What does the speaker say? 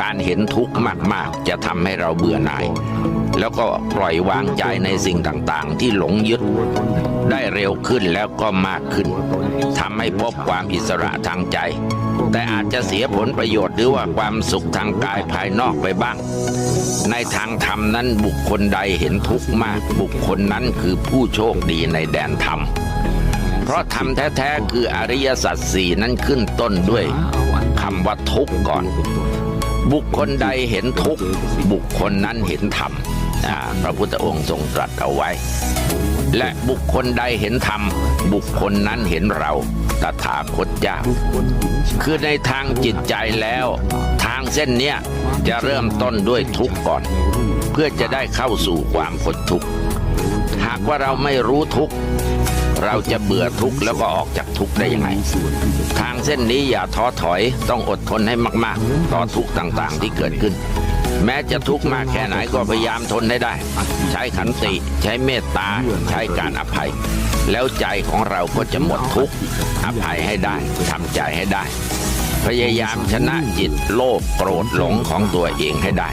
การเห็นทุกข์มากๆ จะทำให้เราเบื่อหน่าย แล้วก็ปล่อยวางใจในสิ่งต่างๆ ที่หลงยึดได้เร็วขึ้นแล้วก็มากขึ้นทำให้พบความอิสระทางใจ แต่อาจจะเสียผลประโยชน์หรือว่าความสุขทางกายภายนอกไปบ้าง ในทางธรรมนั้นบุคคลใดเห็นทุกข์มาก บุคคลนั้นคือผู้โชคดีในแดนธรรม เพราะธรรมแท้ ๆ คืออริยสัจสี่นั้นขึ้นต้นด้วยคำว่าทุกข์ก่อน บุคคลใดเห็นทุกข์บุคคลนั้นเห็นธรรมพระพุทธองค์ทรงตรัสเอาไว้ และบุคคลใดเห็นธรรม บุคคลนั้นเห็นเราตถาคตเจ้าคือในทางจิตใจแล้ว ทางเส้นเนี้ยจะเริ่มต้นด้วยทุกข์ก่อน เพื่อจะได้เข้าสู่ความพ้นทุกข์หากว่าเราไม่รู้ทุกข์ เราจะเบื่อทุกข์แล้วก็ออกจากทุกข์ได้ยังไง ทางเส้นนี้อย่าท้อถอยต้องอดทนให้มากๆ ต่อทุกข์ต่างๆที่เกิดขึ้น แม้จะทุกข์มากแค่ไหนก็พยายามทนให้ได้ ใช้ขันติใช้เมตตาใช้การอภัย แล้วใจของเราก็จะหมดทุกข์อภัยให้ได้ทำใจให้ได้ พยายามชนะจิตโลภโกรธหลงของตัวเองให้ได้